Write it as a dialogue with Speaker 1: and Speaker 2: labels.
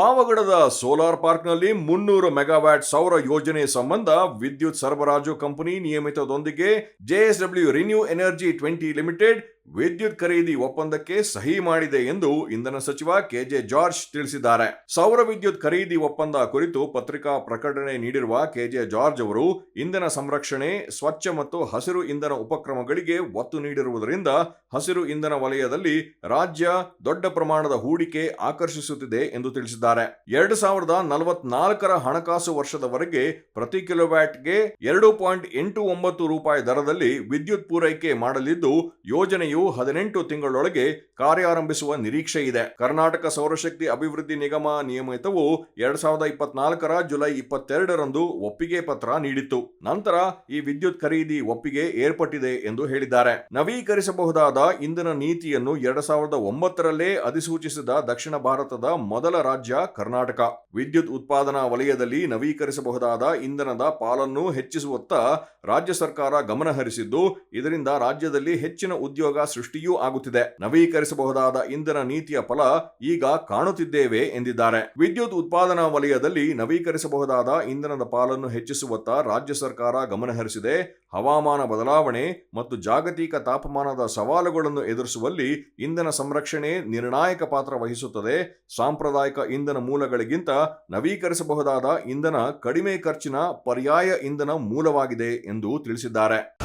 Speaker 1: ಪಾವಗಡದ solar ಪಾರ್ಕ್ನಲ್ಲಿ ಮುನ್ನೂರು megawatt ಸೌರ ಯೋಜನೆ ಸಂಬಂಧ ವಿದ್ಯುತ್ ಸರಬರಾಜು company ನಿಯಮಿತದೊಂದಿಗೆ JSW renew energy twenty limited ವಿದ್ಯುತ್ ಖರೀದಿ ಒಪ್ಪಂದಕ್ಕೆ ಸಹಿ ಮಾಡಿದೆ ಎಂದು ಇಂಧನ ಸಚಿವ ಕೆಜೆ ಜಾರ್ಜ್ ತಿಳಿಸಿದ್ದಾರೆ. ಸೌರ ವಿದ್ಯುತ್ ಖರೀದಿ ಒಪ್ಪಂದ ಕುರಿತು ಪತ್ರಿಕಾ ಪ್ರಕಟಣೆ ನೀಡಿರುವ ಕೆಜೆ ಜಾರ್ಜ್ ಅವರು, ಇಂಧನ ಸಂರಕ್ಷಣೆ, ಸ್ವಚ್ಛ ಮತ್ತು ಹಸಿರು ಇಂಧನ ಉಪಕ್ರಮಗಳಿಗೆ ಒತ್ತು ನೀಡಿರುವುದರಿಂದ ಹಸಿರು ಇಂಧನ ವಲಯದಲ್ಲಿ ರಾಜ್ಯ ದೊಡ್ಡ ಪ್ರಮಾಣದ ಹೂಡಿಕೆ ಆಕರ್ಷಿಸುತ್ತಿದೆ ಎಂದು ತಿಳಿಸಿದ್ದಾರೆ. ಎರಡು ಸಾವಿರದ ನಲವತ್ನಾಲ್ಕರ ಹಣಕಾಸು ವರ್ಷದವರೆಗೆ ಪ್ರತಿ ಕಿಲೋವ್ಯಾಟ್ಗೆ ಎರಡು ಪಾಯಿಂಟ್ ಎಂಟು ಒಂಬತ್ತು ರೂಪಾಯಿ ದರದಲ್ಲಿ ವಿದ್ಯುತ್ ಪೂರೈಕೆ ಮಾಡಲಿದ್ದು, ಯೋಜನೆಯು ಹದಿನೆಂಟು ತಿಂಗಳೊಳಗೆ ಕಾರ್ಯಾರಂಭಿಸುವ ನಿರೀಕ್ಷೆ ಇದೆ. ಕರ್ನಾಟಕ ಸೌರಶಕ್ತಿ ಅಭಿವೃದ್ಧಿ ನಿಗಮ ನಿಯಮಿತವು ಎರಡ್ ಸಾವಿರದ ಇಪ್ಪತ್ನಾಲ್ಕರ ಜುಲೈ ಇಪ್ಪತ್ತೆರಡರಂದು ಒಪ್ಪಿಗೆ ಪತ್ರ ನೀಡಿತ್ತು. ನಂತರ ಈ ವಿದ್ಯುತ್ ಖರೀದಿ ಒಪ್ಪಿಗೆ ಏರ್ಪಟ್ಟಿದೆ ಎಂದು ಹೇಳಿದ್ದಾರೆ. ನವೀಕರಿಸಬಹುದಾದ ಇಂಧನ ನೀತಿಯನ್ನು ಎರಡ್ ಸಾವಿರದ ಒಂಬತ್ತರಲ್ಲೇ ಅಧಿಸೂಚಿಸಿದ ದಕ್ಷಿಣ ಭಾರತದ ಮೊದಲ ರಾಜ್ಯ ಕರ್ನಾಟಕ. ವಿದ್ಯುತ್ ಉತ್ಪಾದನಾ ವಲಯದಲ್ಲಿ ನವೀಕರಿಸಬಹುದಾದ ಇಂಧನದ ಪಾಲನ್ನು ಹೆಚ್ಚಿಸುವತ್ತ ರಾಜ್ಯ ಸರ್ಕಾರ ಗಮನಹರಿಸಿದ್ದು, ಇದರಿಂದ ರಾಜ್ಯದಲ್ಲಿ ಹೆಚ್ಚಿನ ಉದ್ಯೋಗ ಸೃಷ್ಟಿಯೂ ಆಗುತ್ತಿದೆ. ನವೀಕರಿಸಬಹುದಾದ ಇಂಧನ ನೀತಿಯ ಫಲ ಈಗ ಕಾಣುತ್ತಿದ್ದೇವೆ ಎಂದಿದ್ದಾರೆ. ವಿದ್ಯುತ್ ಉತ್ಪಾದನಾ ವಲಯದಲ್ಲಿ ನವೀಕರಿಸಬಹುದಾದ ಇಂಧನದ ಪಾಲನ್ನು ಹೆಚ್ಚಿಸುವತ್ತ ರಾಜ್ಯ ಸರ್ಕಾರ ಗಮನಹರಿಸಿದೆ. ಹವಾಮಾನ ಬದಲಾವಣೆ ಮತ್ತು ಜಾಗತಿಕ ತಾಪಮಾನದ ಸವಾಲುಗಳನ್ನು ಎದುರಿಸುವಲ್ಲಿ ಇಂಧನ ಸಂರಕ್ಷಣೆ ನಿರ್ಣಾಯಕ ಪಾತ್ರ ವಹಿಸುತ್ತದೆ. ಸಾಂಪ್ರದಾಯಿಕ ಇಂಧನ ಮೂಲಗಳಿಗಿಂತ ನವೀಕರಿಸಬಹುದಾದ ಇಂಧನ ಕಡಿಮೆ ಖರ್ಚಿನ ಪರ್ಯಾಯ ಇಂಧನ ಮೂಲವಾಗಿದೆ ಎಂದು ತಿಳಿಸಿದ್ದಾರೆ.